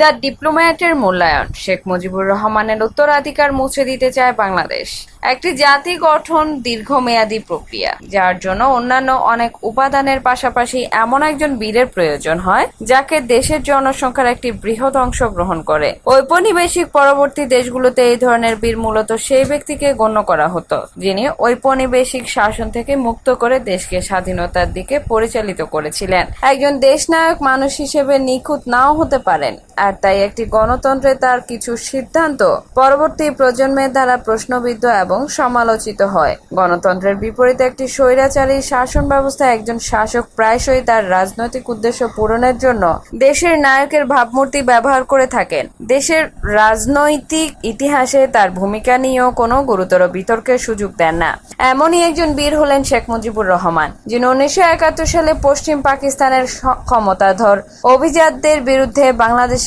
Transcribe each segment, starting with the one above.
The ডিপ্লোম্যাটের মূল্যায়ন। শেখ মুজিবুর রহমানের উত্তরাধিকার মুছে দিতে চায় বাংলাদেশ। একটি জাতি গঠন দীর্ঘমেয়াদী প্রক্রিয়া, যার জন্য অন্যান্য অনেক উপাদানের পাশাপাশি এমন একজন বীরের প্রয়োজন হয়, যাকে দেশের জনসংখ্যার একটি বৃহৎ অংশ গ্রহণ করে। ঔপনিবেশিক পরবর্তী দেশগুলোতে এই ধরনের বীর মূলত সেই ব্যক্তিকে গণ্য করা হতো, যিনি ঔপনিবেশিক শাসন থেকে মুক্ত করে দেশকে স্বাধীনতার দিকে পরিচালিত করেছিলেন। একজন দেশনায়ক মানুষ হিসেবে নিখুঁত নাও হতে পারেন। আর তাই একটি গণতন্ত্রে তার কিছু সিদ্ধান্ত পরবর্তী প্রজন্মের দ্বারা প্রশ্নবিদ্ধ এবং সমালোচিত হয়। গণতন্ত্রের বিপরীতে একটি স্বৈরাচারী শাসন ব্যবস্থা একজন শাসক প্রায়শই তার রাজনৈতিক উদ্দেশ্য পূরণের জন্য দেশের নায়কের ভাবমূর্তি ব্যবহার করে থাকেন। দেশের রাজনৈতিক ইতিহাসে তার ভূমিকা নিয়েও কোনো গুরুতর বিতর্কের সুযোগ দেন না। এমনই একজন বীর হলেন শেখ মুজিবুর রহমান, যিনি উনিশশো একাত্তর সালে পশ্চিম পাকিস্তানের ক্ষমতাধর অভিজাতদের বিরুদ্ধে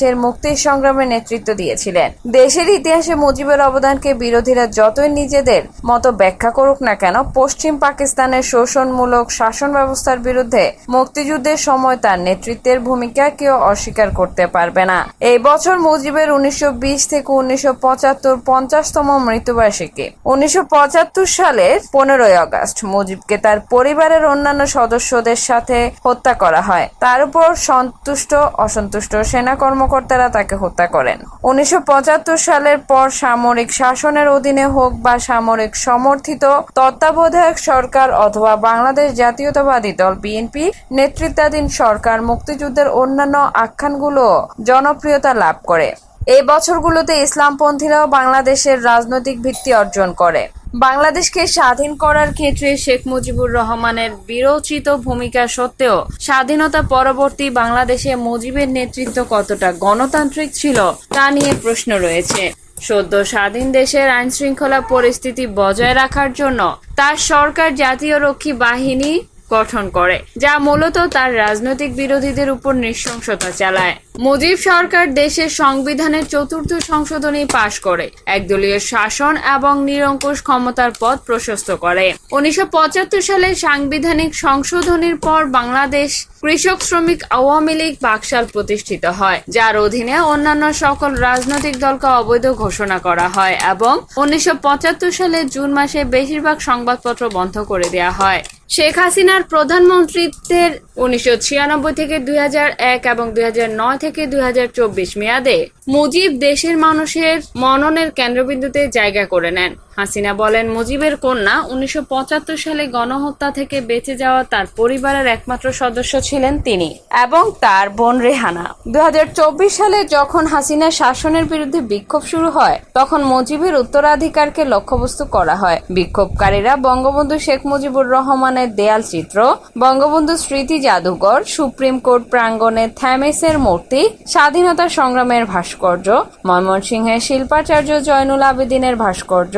বাংলাদেশের মুক্তি সংগ্রামে নেতৃত্ব দিয়েছিলেন। দেশের ইতিহাসে মুজিবের অবদানকে বিরোধীরা যতই নিজেদের মতো ব্যাখ্যা করুক না কেন, পশ্চিম পাকিস্তানের শোষণমূলক শাসন ব্যবস্থার বিরুদ্ধে মুক্তিযুদ্ধের সময় তার নেতৃত্বের ভূমিকা কেউ অস্বীকার করতে পারবে না। এই বছর মুজিবের উনিশশো বিশ থেকে উনিশশো পঁচাত্তর পঞ্চাশতম মৃত্যুবার্ষিকী। উনিশশো পঁচাত্তর সালের পনেরোই আগস্ট মুজিবকে তার পরিবারের অন্যান্য সদস্যদের সাথে হত্যা করা হয়। তার উপর সন্তুষ্ট, অসন্তুষ্ট সেনা কর্মকর্তারা তাকে হত্যা করেন। উনিশশো পঁচাত্তর সালের পর সামরিক শাসনের অধীনে হোক বা সামরিক সমর্থিত তত্ত্বাবধায়ক সরকার অথবা বাংলাদেশ জাতীয়তাবাদী দল বিএনপি নেতৃত্বাধীন সরকার মুক্তিযুদ্ধের অন্যান্য আখ্যানগুলো জনপ্রিয়তা লাভ করে। এই বছরগুলোতে ইসলামপন্থীরাও বাংলাদেশের রাজনৈতিক ভিত্তি অর্জন করে। বাংলাদেশকে স্বাধীন করার ক্ষেত্রে শেখ মুজিবুর রহমানের বিরোচিত ভূমিকা সত্ত্বেও স্বাধীনতা পরবর্তী বাংলাদেশে মুজিবের নেতৃত্ব কতটা গণতান্ত্রিক ছিল তা নিয়ে প্রশ্ন রয়েছে। সদ্য স্বাধীন দেশের আইন শৃঙ্খলা পরিস্থিতি বজায় রাখার জন্য তার সরকার জাতীয় রক্ষী বাহিনী গঠন করে, যা মূলত তার রাজনৈতিক বিরোধীদের উপর নৃশংসতা চালায়। মুজিব সরকার দেশের সংবিধানের চতুর্থ সংশোধনী পাশ করে, একদলীয় শাসন এবং নিরঙ্কুশ ক্ষমতার পথ প্রশস্ত করে। উনিশশো সালে সাংবিধানিক সংশোধনীর পর বাংলাদেশ কৃষক শ্রমিক আওয়ামী লীগ বাকশাল প্রতিষ্ঠিত হয়, যার অধীনে অন্যান্য সকল রাজনৈতিক দলকে অবৈধ ঘোষণা করা হয় এবং উনিশশো পঁচাত্তর সালে জুন মাসে বেশিরভাগ সংবাদপত্র বন্ধ করে দেওয়া হয়। শেখ হাসিনার প্রধানমন্ত্রীত্বের উনিশশো ছিয়ানব্বই থেকে দুই হাজার এক এবং দুই হাজার নয় থেকে দুই মেয়াদে মুজিব দেশের মানুষের মননের কেন্দ্রবিন্দুতে জায়গা করে নেন। হাসিনা বলেন, মুজিবের কন্যা উনিশশো সালে গণহত্যা থেকে বেঁচে যাওয়া তার পরিবারের একমাত্র সদস্য ছিলেন তিনি এবং তার বোন রেহানা। দুই হাজার চব্বিশ সালে যখন হাসিনা শাসনের বিরুদ্ধে বিক্ষোভ শুরু হয়, তখন মুজিবের উত্তরাধিকারকে লক্ষ্যবস্তু করা হয়। বিক্ষোভকারীরা বঙ্গবন্ধু শেখ মুজিবুর রহমানের দেয়াল চিত্র বঙ্গবন্ধু স্মৃতি জাদুঘর, সুপ্রিম কোর্ট প্রাঙ্গণে থ্যামেসের মূর্তি, স্বাধীনতা সংগ্রামের ভাস্কর্য ময়মনসিংহের শিল্পাচার্য জয়নুল আবেদিনের ভাস্কর্য,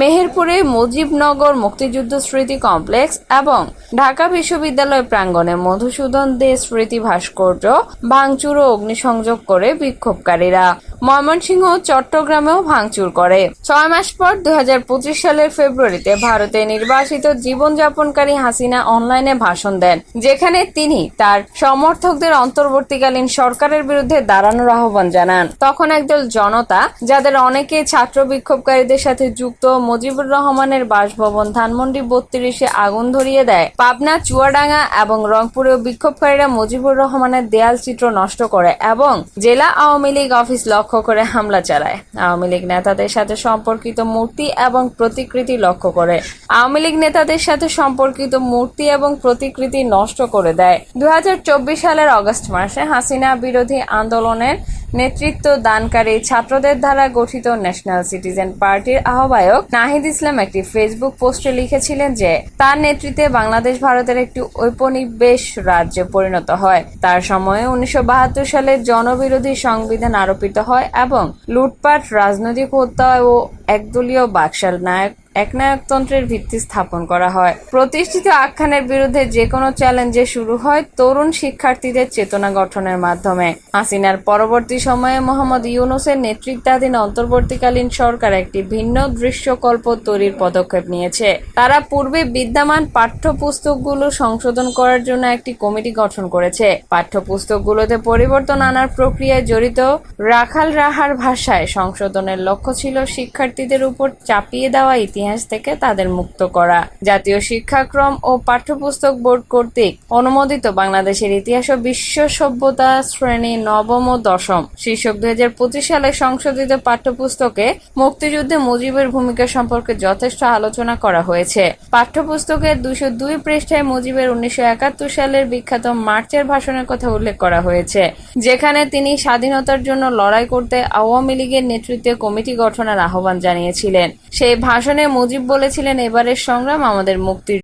মেহেরপুরে মুজিবনগর মুক্তিযুদ্ধ স্মৃতি কমপ্লেক্স এবং ঢাকা বিশ্ববিদ্যালয় প্রাঙ্গণে মধুসূদন দে স্মৃতি ভাস্কর্য, ভাঙচুর ও অগ্নিসংযোগ করে বিক্ষোভকারীরা। ময়মনসিংহ চট্টগ্রামেও ভাঙচুর করে। ছয় মাস পর দু হাজার পঁচিশ সালের ফেব্রুয়ারিতে ভারতে নির্বাসিত জীবনযাপনকারী হাসিনা অনলাইনে ভাষণ দেন, যেখানে তিনি তার সমর্থকদের অন্তর্বর্তীকালীন সরকারের বিরুদ্ধে দাঁড়ানোর আহ্বান জানান। তখন একদল জনতা, যাদের অনেকে ছাত্র বিক্ষোভকারীদের সাথে যুক্ত মুজিবুর রহমানের বাসভবন ধানমন্ডি বত্রিশে আগুন ধরিয়ে দেয়, পাবনা, চুয়াডাঙ্গা এবং রংপুরেও বিক্ষোভকারীরা মুজিবুর রহমানের দেয়াল চিত্র নষ্ট করে এবং জেলা আওয়ামী লীগ অফিস লক্ষ্য করে হামলা চালায়। আওয়ামী লীগ নেতাদের সাথে সম্পর্কিত মূর্তি এবং প্রতিকৃতি লক্ষ্য করে। আওয়ামী লীগ নেতাদের সাথে সম্পর্কিত মূর্তি এবং প্রতিকৃতি নষ্ট করে দেয়। দুই হাজার চব্বিশ সালের অগস্ট মাসে হাসিনা বিরোধী আন্দোলনের নেতৃত্ব দানকারী ছাত্রদের দ্বারা গঠিত ন্যাশনাল সিটিজেন পার্টির আহ্বায়ক নাহিদ ইসলাম একটি ফেসবুক পোস্টে লিখেছিলেন যে, তার নেতৃত্বে বাংলাদেশ ভারতের একটি ঔপনিবেশ রাজ্যে পরিণত হয়। তার সময়ে উনিশশো বাহাত্তর সালে জনবিরোধী সংবিধান আরোপিত হয় এবং লুটপাট, রাজনৈতিক হত্যা ও একদলীয় বাকশাল নায়ক একনায়কতন্ত্রের ভিত্তি স্থাপন করা হয়। প্রতিষ্ঠিত আখ্যানের বিরুদ্ধে যে কোনো চ্যালেঞ্জে শুরু হয় তরুণ শিক্ষার্থীদের চেতনা গঠনের মাধ্যমে। হাসিনার পরবর্তী সময়ে মোহাম্মদ ইউনুসের নেতৃত্বাধীন অন্তর্বর্তীকালীন সরকার একটি ভিন্ন দৃশ্যকল্প তৈরির পদক্ষেপ নিয়েছে। তারা পূর্বে বিদ্যমান পাঠ্যপুস্তকগুলো সংশোধন করার জন্য একটি কমিটি গঠন করেছে। পাঠ্যপুস্তকগুলোতে পরিবর্তন আনার প্রক্রিয়ায় জড়িত রাখাল রাহার ভাষায় সংশোধনের লক্ষ্য ছিল শিক্ষার্থীদের উপর চাপিয়ে দেওয়া ইতিহাস থেকে তাদের মুক্ত করা। জাতীয় শিক্ষাক্রম ও পাঠ্যপুস্তক বোর্ড কর্তৃক অনুমোদিত বাংলাদেশের ইতিহাস ও বিশ্ব সভ্যতা শ্রেণি নবম ও দশম। শীর্ষক দুই সালে সংশোধিত পাঠ্যপুস্তকে মুক্তিযুদ্ধে মুজিবের ভূমিকা সম্পর্কে যথেষ্ট আলোচনা করা হয়েছে। পাঠ্যপুস্তকের দুশো দুই পৃষ্ঠায় মুজিবের উনিশশো একাত্তর সালের বিখ্যাত মার্চের ভাষণের কথা উল্লেখ করা হয়েছে, যেখানে তিনি স্বাধীনতার জন্য লড়াই করতে আওয়ামী লীগের নেতৃত্বে কমিটি গঠনের আহ্বান জানিয়েছিলেন। সেই ভাষণে মুজিব বলেছিলেন এবারের সংগ্রাম আমাদের মুক্তির